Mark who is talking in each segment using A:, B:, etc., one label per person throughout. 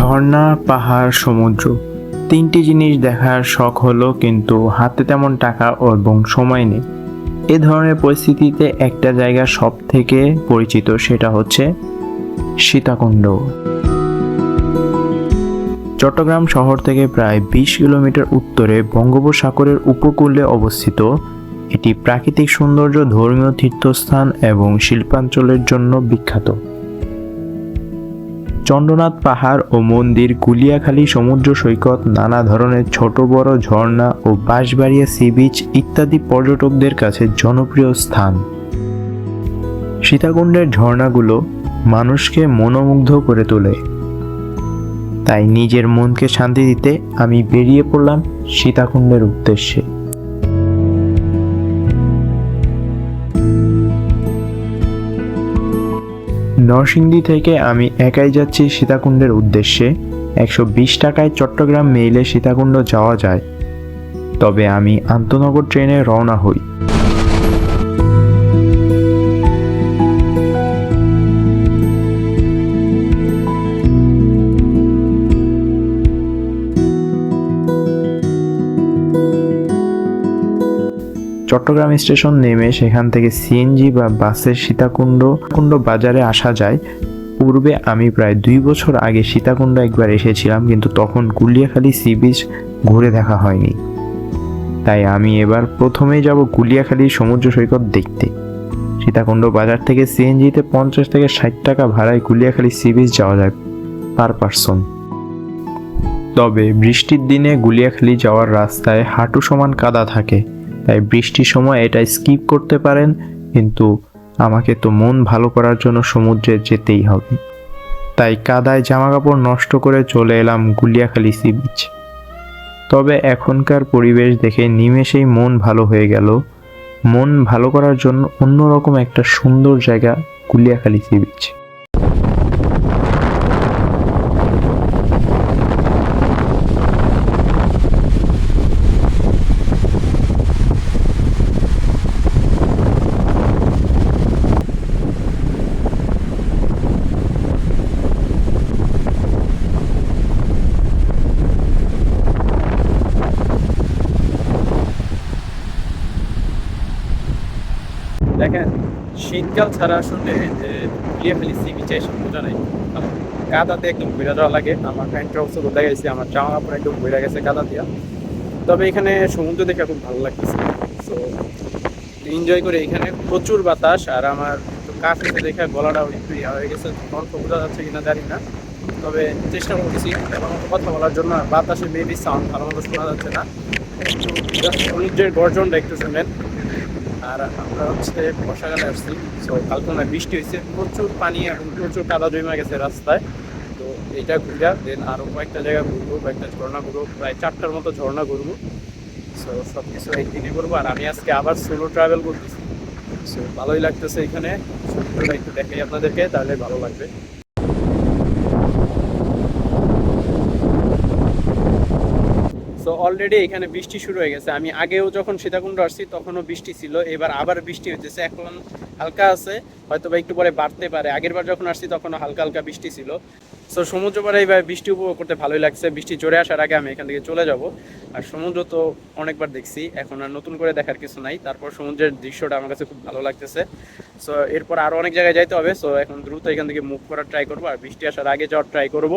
A: ঝর্ণা, পাহাড়, সমুদ্র। তিনটি জিনিস দেখার শখ হলো, কিন্তু হাতে তেমন টাকা এবং সময় নেই। এ ধরনের পরিস্থিতিতে একটা জায়গা সব থেকে পরিচিত, সেটা হচ্ছে সীতাকুণ্ড। চট্টগ্রাম শহর থেকে প্রায় বিশ কিলোমিটার উত্তরে বঙ্গোপসাগরের উপকূলে অবস্থিত এটি প্রাকৃতিক সৌন্দর্য ধর্মীয় তীর্থস্থান এবং শিল্পাঞ্চলের জন্য বিখ্যাত। চন্দ্রনাথ পাহাড় ও মন্দির গুলিয়াখালী সমুদ্র সৈকত, নানা ধরনের ছোট, বড় ঝর্ণা ও বাঁশবাড়িয়া সি বিচ ইত্যাদি পর্যটকদের কাছে জনপ্রিয় স্থান। সীতাকুণ্ডের ঝর্ণাগুলো মানুষকে মনোমুগ্ধ করে তোলে। তাই নিজের মনকে শান্তি দিতে আমি বেরিয়ে পড়লাম সীতাকুণ্ডের উদ্দেশ্যে। নরসিংদী থেকে আমি একাই যাচ্ছি সীতাকুণ্ডের উদ্দেশ্যে। একশো বিশ টাকায় চট্টগ্রাম মেইলে সীতাকুণ্ড যাওয়া যায়। তবে আমি আন্তনগর ট্রেনে রওনা হই। চট্টগ্রাম স্টেশন নেমে সেখান থেকে সিএনজি বা বাসের সীতাকুণ্ড কুণ্ড বাজারে আসা যায়। পূর্বে আমি প্রায় দুই বছর আগে সীতাকুণ্ড একবার এসেছিলাম, কিন্তু তখন গুলিয়াখালী সি বিচ ঘুরে দেখা হয়নি। তাই আমি এবার প্রথমেই যাব গুলিয়াখালী সমুদ্র সৈকত দেখতে। সীতাকুণ্ড বাজার থেকে সিএনজিতে পঞ্চাশ থেকে ষাট টাকা ভাড়ায় গুলিয়াখালী সি বিচ যাওয়া যায় পার পারসন। তবে বৃষ্টির দিনে গুলিয়াখালী যাওয়ার রাস্তায় হাঁটু সমান কাদা থাকে। তাই বৃষ্টির সময় এটা স্কিপ করতে পারেন, কিন্তু আমাকে তো মন ভালো করার জন্য সমুদ্রে যেতেই হবে। তাই কাদায় জামা কাপড় নষ্ট করে চলে এলাম গুলিয়াখালী সি বিচ তবে এখনকার পরিবেশ দেখে নিমেষেই মন ভালো হয়ে গেল। মন ভালো করার জন্য অন্যরকম একটা সুন্দর জায়গা গুলিয়াখালী সি বিচ
B: দেখেন শীতকাল ছাড়া আসলে, যে গুলিয়াখালী সি বিচে এসে মজা নাই। কাদাতে একদম ঘুরে যাওয়া লাগে। আমার প্যান্টের অবস্থা বোঝা গেছে, আমার জামা কাপড় একদম ঘুরে গেছে কাদা দিয়া। তবে এখানে সমুদ্র দেখে খুব ভালো লাগতেছে। সো এনজয় করে এখানে প্রচুর বাতাস, আর আমার কাছে দেখে গলাটাও একটু ইয়া হয়ে গেছে, অল্প বোঝা যাচ্ছে কিনা জানি না। তবে চেষ্টা করতেছি আমার কথা বলার জন্য বাতাসে মেবি সাউন্ড ভালো মতো শোনা যাচ্ছে না। সমুদ্রের গর্জনটা একটু শুনবেন আর আমরা হচ্ছে বর্ষাকালে আসছি। তো কালকে না বৃষ্টি হয়েছে। প্রচুর পানি এখন, প্রচুর কাদা জমে গেছে রাস্তায়। তো এটা ঘুরা দেন আরও কয়েকটা জায়গা ঘুরবো, কয়েকটা ঝর্ণা ঘুরবো, প্রায় চারটার মতো ঝর্ণা ঘুরবো। সো সব কিছু একদিনে করব। আর আমি আজকে আবার সোলো ট্রাভেল করতেছি। সো ভালোই লাগতেছে এখানে। সমুদ্রটা একটু দেখাই আপনাদেরকে, তাহলে ভালো লাগবে। সো অলরেডি এখানে বৃষ্টি শুরু হয়ে গেছে। আমি আগেও যখন সীতাকুণ্ড আসছি, তখনও বৃষ্টি ছিল। এবার আবার বৃষ্টি হইতেছে। এখন হালকা আছে। হয়তো বা একটু পরে বাড়তে পারে। আগের বার যখন আসছি, তখনও হালকা হালকা বৃষ্টি ছিল। সো সমুদ্র পাড়ে এবার বৃষ্টি উপভোগ করতে ভালোই লাগছে। বৃষ্টি জোরে আসার আগে আমি এখান থেকে চলে যাব। আর সমুদ্র তো অনেকবার দেখছি। এখন আর নতুন করে দেখার কিছু নাই। তারপর সমুদ্রের দৃশ্যটা আমার কাছে খুব ভালো লাগতেছে। সো এরপর আরও অনেক জায়গায় যাইতে হবে। সো এখন দ্রুত এখান থেকে মুভ করার ট্রাই করব। আর বৃষ্টি আসার আগে যাওয়ার ট্রাই করব।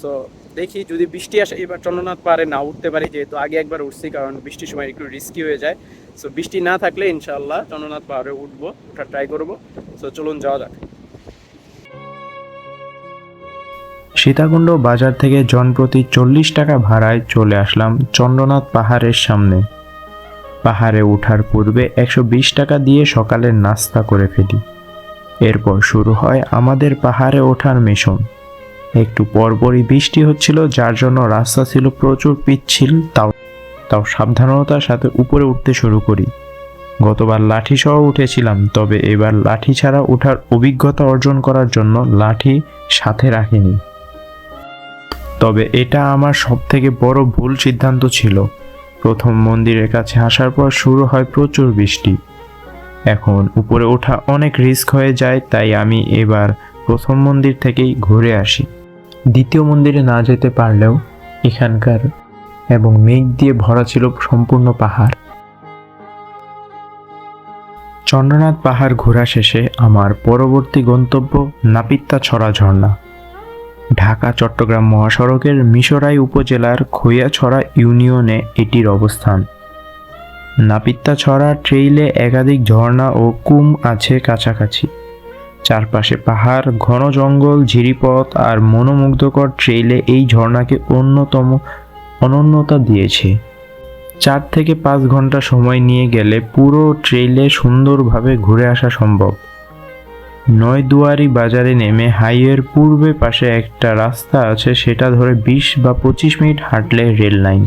B: সো দেখি যদি বৃষ্টি আসে, এবার চন্দ্রনাথ পাহাড়ে না উঠতে পারি, যেহেতু আগে একবার উঠছি, কারণ বৃষ্টির সময় একটু রিস্কি হয়ে যায়। সো বৃষ্টি না থাকলে ইনশাআল্লাহ চন্দ্রনাথ পাহাড়ে উঠবো, ওঠার ট্রাই করব। সো চলুন যাওয়া যাক।
A: সীতাকুণ্ড বাজার থেকে জনপ্রতি চল্লিশ টাকা ভাড়ায় চলে আসলাম চন্দ্রনাথ পাহাড়ের সামনে। পাহাড়ে ওঠার পূর্বে একশো বিশ টাকা দিয়ে সকালের নাস্তা করে ফেলি। এরপর শুরু হয় আমাদের পাহাড়ে ওঠার মিশন। একটু পরপরই বৃষ্টি হচ্ছিল, যার জন্য রাস্তা ছিল প্রচুর পিচ্ছিল। তাও তাও সাবধানতার সাথে উপরে উঠতে শুরু করি। গতবার লাঠি সহ উঠেছিলাম, তবে এবার লাঠি ছাড়া ওঠার অভিজ্ঞতা অর্জন করার জন্য লাঠি সাথে রাখিনি। তবে এটা আমার সবথেকে বড় ভুল সিদ্ধান্ত ছিল। প্রথম মন্দিরের কাছে আসার পর শুরু হয় প্রচুর বৃষ্টি। এখন উপরে ওঠা অনেক রিস্ক হয়ে যায়, তাই আমি এবার প্রথম মন্দির থেকেই ঘুরে আসি। দ্বিতীয় মন্দিরে না যেতে পারলেও এখানকার এবং মেঘ দিয়ে ভরা ছিল সম্পূর্ণ পাহাড়। চন্দ্রনাথ পাহাড় ঘোরা শেষে আমার পরবর্তী গন্তব্য নাপিত্তা ছড়া ঝর্ণা। ঢাকা, চট্টগ্রাম মহাসড়কের মিশরাই উপজেলার খৈয়াছড়া ইউনিয়নে এটির অবস্থান। নাপিত্তাছড়া ট্রেইলে একাধিক ঝর্ণা ও কুম আছে কাছাকাছি। চারপাশে পাহাড়, ঘন জঙ্গল, ঝিরিপথ আর মনোমুগ্ধকর ট্রেইলে এই ঝর্ণাকে অন্যতম অনন্যতা দিয়েছে। চার থেকে পাঁচ ঘণ্টা সময় নিয়ে গেলে পুরো ট্রেইলে সুন্দরভাবে ঘুরে আসা সম্ভব। নয়দুয়ারি বাজারে নেমে হাইওয়ের পূর্বে পাশে একটা রাস্তা আছে, সেটা ধরে বিশ বা পঁচিশ মিনিট হাঁটলে রেল লাইন।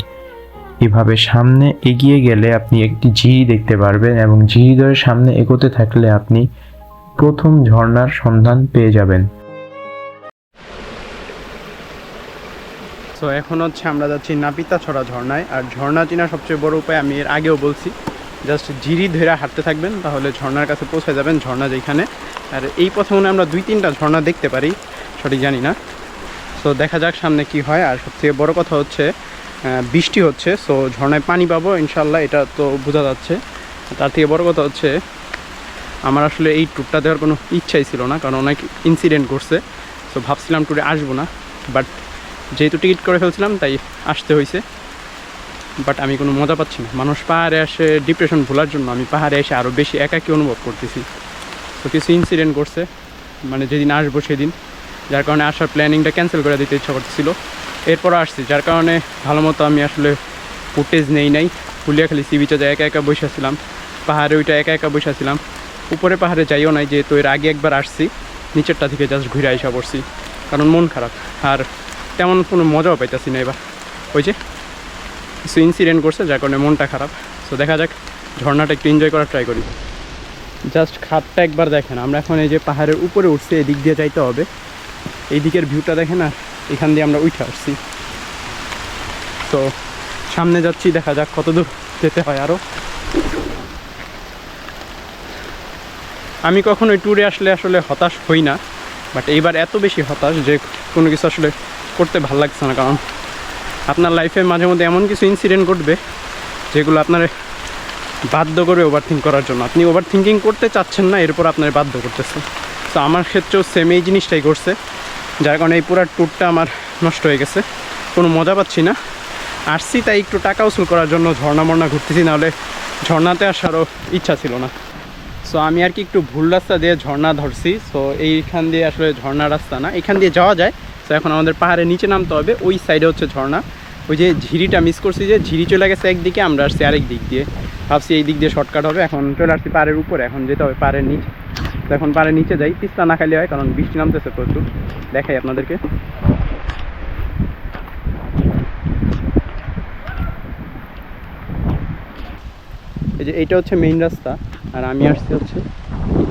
A: এভাবে সামনে এগিয়ে গেলে আপনি একটি ঝিরি দেখতে পারবেন এবং ঝিরি ধরে সামনে এগোতে থাকলে আপনি প্রথম ঝর্ণার সন্ধান পেয়ে যাবেন।
B: সো এখন হচ্ছে আমরা যাচ্ছি নাপিতা ছড়া ঝর্ণায়। আর ঝর্ণা চিনা সবচেয়ে বড় উপায় আমি এর আগেও বলছি জাস্ট জিরি ধরে হাঁটতে থাকবেন, তাহলে ঝর্ণার কাছে পৌঁছে যাবেন ঝর্ণা যেখানে। আর এই পথে মনে আমরা দুই তিনটা ঝর্ণা দেখতে পারি, সঠিক জানি না। সো দেখা যাক সামনে কি হয়। আর সবথেকে বড় কথা হচ্ছে বৃষ্টি হচ্ছে সো ঝর্ণায় পানি পাবো ইনশাল্লাহ এটা তো বোঝা যাচ্ছে। তার থেকে বড় কথা হচ্ছে আমার আসলে এই ট্যুরটা দেওয়ার কোনো ইচ্ছাই ছিল না, কারণ অনেক ইনসিডেন্ট ঘটছে। তো ভাবছিলাম ট্যুরে আসব না বাট যেহেতু টিকিট করে ফেলছিলাম, তাই আসতে হয়েছে বাট আমি কোনো মজা পাচ্ছি না। মানুষ পাহাড়ে আসে ডিপ্রেশন ভোলার জন্য আমি পাহাড়ে এসে আরও বেশি একাকী অনুভব করতেছি। তো কিছু ইনসিডেন্ট করছে মানে যেদিন আসব সেদিন। যার কারণে আসার প্ল্যানিংটা ক্যান্সেল করে দিতে ইচ্ছা করতেছিল। এরপরও আসছি, যার কারণে ভালো মতো আমি আসলে ফুটেজ নেই নাই। হুলিয়াখালি সি বিচে একা একা বসেছিলাম পাহাড়ে ওইটা একা একা বসেছিলাম উপরে পাহাড়ে যাইও নাই, যেহেতু এর আগে একবার আসছি, নিচেরটা থেকে জাস্ট ঘুরে আইসা পড়ছি, কারণ মন খারাপ। আর তেমন কোনো মজাও পাইতেছি না এবার। ওই যে, কিছু ইনসিডেন্ট করছে, যার কারণে মনটা খারাপ। সো দেখা যাক, ঝর্ণাটা একটু এনজয় করার ট্রাই করি। জাস্ট খাটটা একবার দেখেন, আমরা এখন এই যে পাহাড়ের উপরে উঠছি, এদিক দিয়ে যাইতে হবে। এই দিকের ভিউটা দেখেন, আর এখান দিয়ে আমরা উঠে আসছি। তো সামনে যাচ্ছি, দেখা যাক কত দূর যেতে হয় আরও আমি কখনোই ট্যুরে আসলে আসলে হতাশ হই না বাট এইবার এত বেশি হতাশ যে কোনো কিছু আসলে করতে ভালো লাগছে না, কারণ আপনার লাইফে মাঝে মধ্যে এমন কিছু ইনসিডেন্ট ঘটবে যেগুলো আপনার বাধ্য করবে ওভার থিঙ্ক করার জন্য। আপনি ওভার থিঙ্কিং করতে চাচ্ছেন না, এরপর আপনার বাধ্য করতেছে। তো আমার ক্ষেত্রেও সেম এই জিনিসটাই করছে যার কারণে এই পুরো ট্যুরটা আমার নষ্ট হয়ে গেছে। কোনো মজা পাচ্ছি না। আসছি তাই একটু টাকা উসুল করার জন্য ঝর্ণা মর্ণা ঘুরতেছি, নাহলে ঝর্ণাতে আসারও ইচ্ছা ছিল না। সো আমি আর কি একটু ভুল রাস্তা দিয়ে ঝর্ণা ধরছি। সো এইখান দিয়ে আসলে ঝর্ণা রাস্তা না, এখান দিয়ে যাওয়া যায়। তো এখন আমাদের পাহাড়ের নিচে নামতে হবে, ওই সাইডে হচ্ছে ঝর্ণা। ওই যে ঝিরিটা মিস করছি যে, ঝিরি চলে গেছে একদিকে, আমরা আসছি আরেক দিক দিয়ে। ভাবছি এই দিক দিয়ে শর্টকাট হবে, এখন চলে আসছি পাহাড়ের উপরে, এখন যেতে হবে পাহাড়ের নিচে। তো এখন পাহাড়ের নিচে যাই, তিস্তা না খালি হয়, কারণ বৃষ্টি নামতেছে প্রচুর। দেখাই আপনাদেরকে। এই যে, এইটা হচ্ছে মেইন রাস্তা। আর আমি আসছি হচ্ছে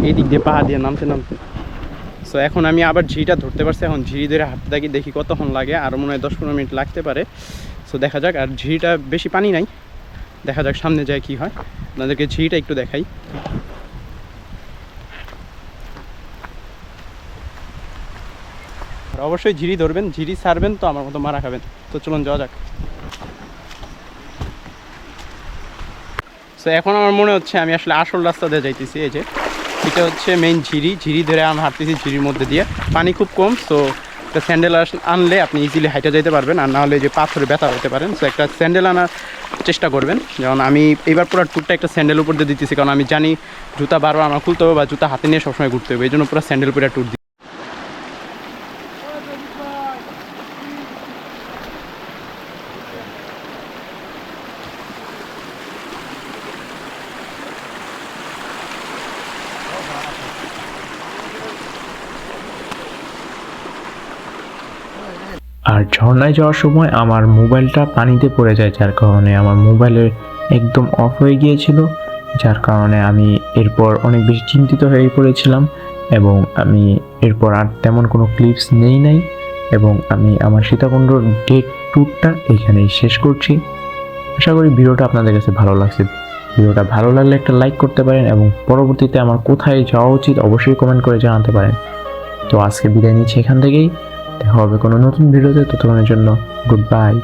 B: এই দিক দিয়ে পাহাড় দিয়ে নামতে নামতে। সো এখন আমি আবার ঝিরিটা ধরতে পারছি। এখন ঝিরি ধরে হাঁটতে থাকি, দেখি কতক্ষণ লাগে। আর মনে হয় দশ পনেরো মিনিট লাগতে পারে। সো দেখা যাক। আর ঝিরিটা বেশি পানি নাই। দেখা যাক সামনে যায় কি হয়। আপনাদেরকে ঝিরিটা একটু দেখাই। আর অবশ্যই ঝিরি ধরবেন। ঝিরি ছাড়বেন তো আমার মতো মারা খাবেন। তো চলুন যাওয়া যাক। সো এখন আমার মনে হচ্ছে আমি আসলে আসল রাস্তা দিয়ে যাইতেছি, এই যে। এটা হচ্ছে মেইন ঝিরি। ঝিরি ধরে আমি হাঁটতেছি ঝিরির মধ্যে দিয়ে। পানি খুব কম সো একটা স্যান্ডেল আনলে আপনি ইজিলি হাইটে যেতে পারবেন। আর না হলে যে পাথরে ব্যথা হতে পারেন সো একটা স্যান্ডেল আনার চেষ্টা করবেন। যেমন আমি এবার পুরো ট্যুরটা একটা স্যান্ডেল উপর দিয়ে দিতেছি। কারণ আমি জানি জুতা বারবার আমার খুলতে হবে বা জুতা হাতে নিয়ে সবসময় ঘুরতে হবে। এই জন্য পুরো স্যান্ডেল পরে ট্যুর
A: আর ঝর্ণায় যাওয়ার সময় আমার মোবাইলটা পানিতে পড়ে যায়, যার কারণে আমার মোবাইলের একদম অফ হয়ে গিয়েছিল, যার কারণে আমি এরপর অনেক বেশি চিন্তিত হয়ে পড়েছিলাম এবং আমি এরপর আর তেমন কোনো ক্লিপস নেই নাই এবং আমি আমার সীতাকুণ্ডর ডেট ট্যুরটা এখানেই শেষ করছি। আশা করি ভিডিওটা আপনাদের কাছে ভালো লাগছে। ভিডিওটা ভালো লাগলে একটা লাইক করতে পারেন এবং পরবর্তীতে আমার কোথায় যাওয়া উচিত অবশ্যই কমেন্ট করে জানাতে পারেন। তো আজকে বিদায় নিচ্ছি এখান থেকেই। হবে কোনো নতুন ভিডিওতে ততক্ষণের জন্য গুড বাই